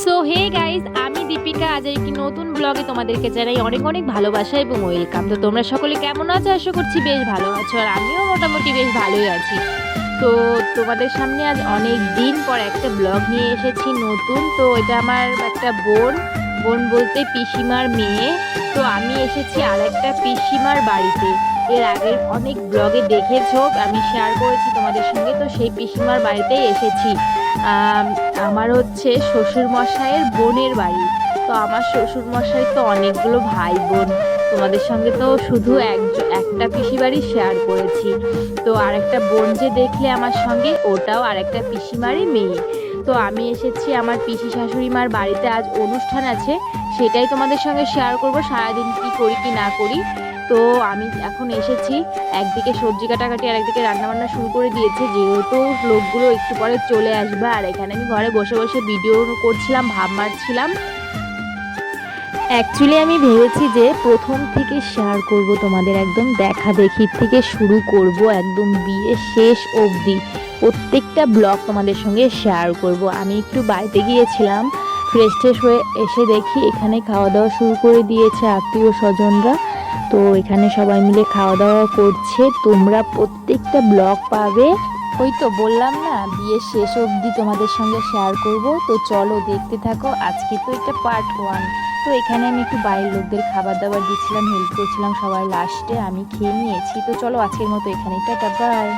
So hey guys আমি দীপিকা। আজ একটি নতুন ব্লগে তোমাদেরকে জানাই অনেক অনেক ভালোবাসা এবং ওয়েলকাম তো তোমরা সকলে কেমন আছো? আশা করছি বেশ ভালো আছো আর আমিও মোটামুটি বেশ ভালোই আছি। তো তোমাদের সামনে আজ অনেক দিন পর একটা ব্লগ নিয়ে এসেছি নতুন। তো এটা আমার একটা বোন। বোন বলতে পিসিমার মেয়ে। তো আমি এসেছি আর একটা পিসিমার বাড়িতে। এর আগের অনেক ব্লগে দেখেছ, আমি শেয়ার করেছি তোমাদের সঙ্গে। তো সেই পিসিমার বাড়িতেই এসেছি। আমার হচ্ছে শ্বশুর মশাইয়ের বোনের বাড়ি। তো আমার শ্বশুর মশাই তো অনেকগুলো ভাই বোন তোমাদের সঙ্গে তো শুধু এক একটা পিসি বাড়ি শেয়ার করেছি। তো আর একটা বোন যে দেখলে আমার সঙ্গে, ওটাও আর একটা পিসিমারই মেয়ে। তো আমি এসেছি আমার পিসি শাশুড়ি মার বাড়িতে, আজ অনুষ্ঠান আছে। সেটাই তোমাদের সঙ্গে শেয়ার করব, সারাদিন কি করি কি না করি। তো আমি এখন এসেছি। একদিকে সবজি কাটাকাটি আর একদিকে রান্নাবান্না শুরু করে দিয়েছে। যেহেতু লোকগুলো একটু পরে চলে আসবে, আর এখানে আমি ঘরে বসে বসে ভিডিও করছিলাম, ভাব মারছিলাম। অ্যাকচুয়ালি আমি ভেবেছি যে প্রথম থেকে শেয়ার করব তোমাদের একদম দেখা দেখি থেকে শুরু করব, একদম বিয়ে শেষ অবধি। প্রত্যেকটা ব্লগ তোমাদের সঙ্গে শেয়ার করব। আমি একটু বাড়িতে গিয়েছিলাম ফ্রেশ ট্রেশ হয়ে এসে দেখি এখানে খাওয়া দাওয়া শুরু করে দিয়েছে আত্মীয় স্বজনরা তো এখানে সবাই মিলে খাওয়া দাওয়া করছে। তোমরা প্রত্যেকটা ব্লগ পাবে। ওই তো বললাম না, বিয়ে শেষ অবধি তোমাদের সঙ্গে শেয়ার করব। তো চলো দেখতে থাকো, আজকে তো এটা পার্ট ওয়ান তো এখানে আমি একটু বাইরের লোকদের খাবার দাবার দিচ্ছিলাম হেল্প করছিলাম সবাই লাস্টে আমি খেয়ে নিয়েছি। তো চলো আজকের মতো এখানে, টাটা বাই